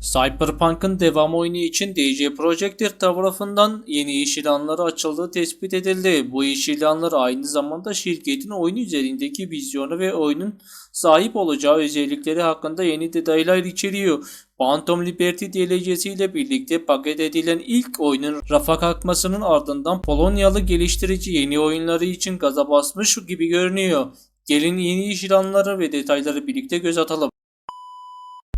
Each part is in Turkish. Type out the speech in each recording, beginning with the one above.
Cyberpunk'ın devam oyunu için DJ Projekt Red tarafından yeni iş ilanları açıldığı tespit edildi. Bu iş ilanları aynı zamanda şirketin oyun üzerindeki vizyonu ve oyunun sahip olacağı özellikleri hakkında yeni detaylar içeriyor. Phantom Liberty DLC'siyle birlikte paket edilen ilk oyunun rafa kalkmasının ardından Polonyalı geliştirici yeni oyunları için gaza basmış gibi görünüyor. Gelin yeni iş ilanları ve detayları birlikte göz atalım.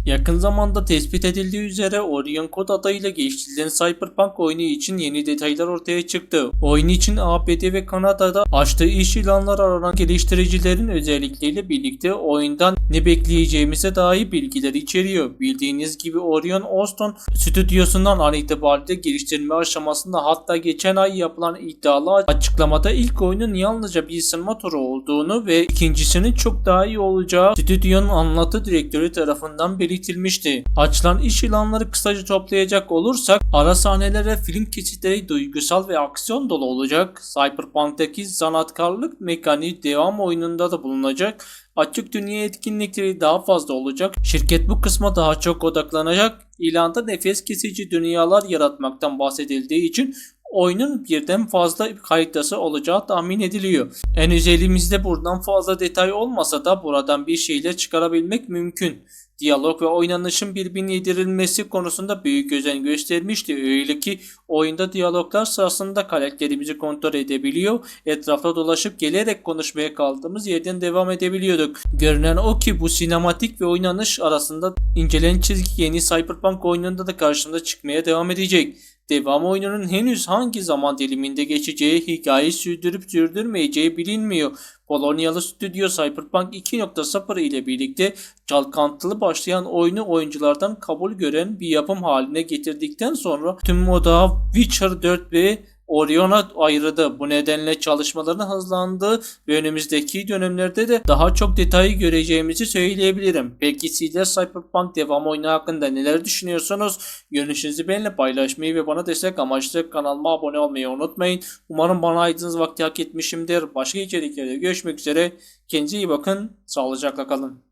Yakın zamanda tespit edildiği üzere Orion Code adıyla geliştirilen Cyberpunk oyunu için yeni detaylar ortaya çıktı. Oyun için ABD ve Kanada'da açtığı iş ilanları aranan geliştiricilerin özellikleriyle birlikte oyundan ne bekleyeceğimize dair bilgiler içeriyor. Bildiğiniz gibi Orion Austin stüdyosundan an itibariyle geliştirme aşamasında hatta geçen ay yapılan iddialı açıklamada ilk oyunun yalnızca bir ısınma turu olduğunu ve ikincisinin çok daha iyi olacağı stüdyonun anlatı direktörü tarafından belirtilmişti. Açılan iş ilanları kısaca toplayacak olursak ara sahnelere film kesitleri duygusal ve aksiyon dolu olacak. Cyberpunk'taki sanatkarlık mekaniği devam oyununda da bulunacak. Açık dünya etkinlikleri daha fazla olacak. Şirket bu kısma daha çok odaklanacak. İlanda nefes kesici dünyalar yaratmaktan bahsedildiği için oyunun birden fazla haritası olacağı tahmin ediliyor. Henüz elimizde buradan fazla detay olmasa da buradan bir şeyler çıkarabilmek mümkün. Diyalog ve oynanışın birbirine yedirilmesi konusunda büyük özen göstermişti. Öyle ki oyunda diyaloglar sırasında karakterimizi kontrol edebiliyor, etrafta dolaşıp gelerek konuşmaya kaldığımız yerden devam edebiliyorduk. Görünen o ki bu sinematik ve oynanış arasında incelen çizgi yeni Cyberpunk oyununda da karşımıza çıkmaya devam edecek. Devam oyununun henüz hangi zaman diliminde geçeceği, hikayeyi sürdürüp sürdürmeyeceği bilinmiyor. Polonyalı stüdyo Cyberpunk 2.0 ile birlikte çalkantılı başlayan oyunu oyunculardan kabul gören bir yapım haline getirdikten sonra tüm moda Witcher 4 ve Orion'a ayırdı. Bu nedenle çalışmaların hızlandığı ve önümüzdeki dönemlerde de daha çok detayı göreceğimizi söyleyebilirim. Peki sizler Cyberpunk devam oyunu hakkında neler düşünüyorsunuz? Görüşünüzü benimle paylaşmayı ve bana destek amaçlı kanalıma abone olmayı unutmayın. Umarım bana ayırdığınız vakti hak etmişimdir. Başka içeriklerde görüşmek üzere. Kendinize iyi bakın. Sağlıcakla kalın.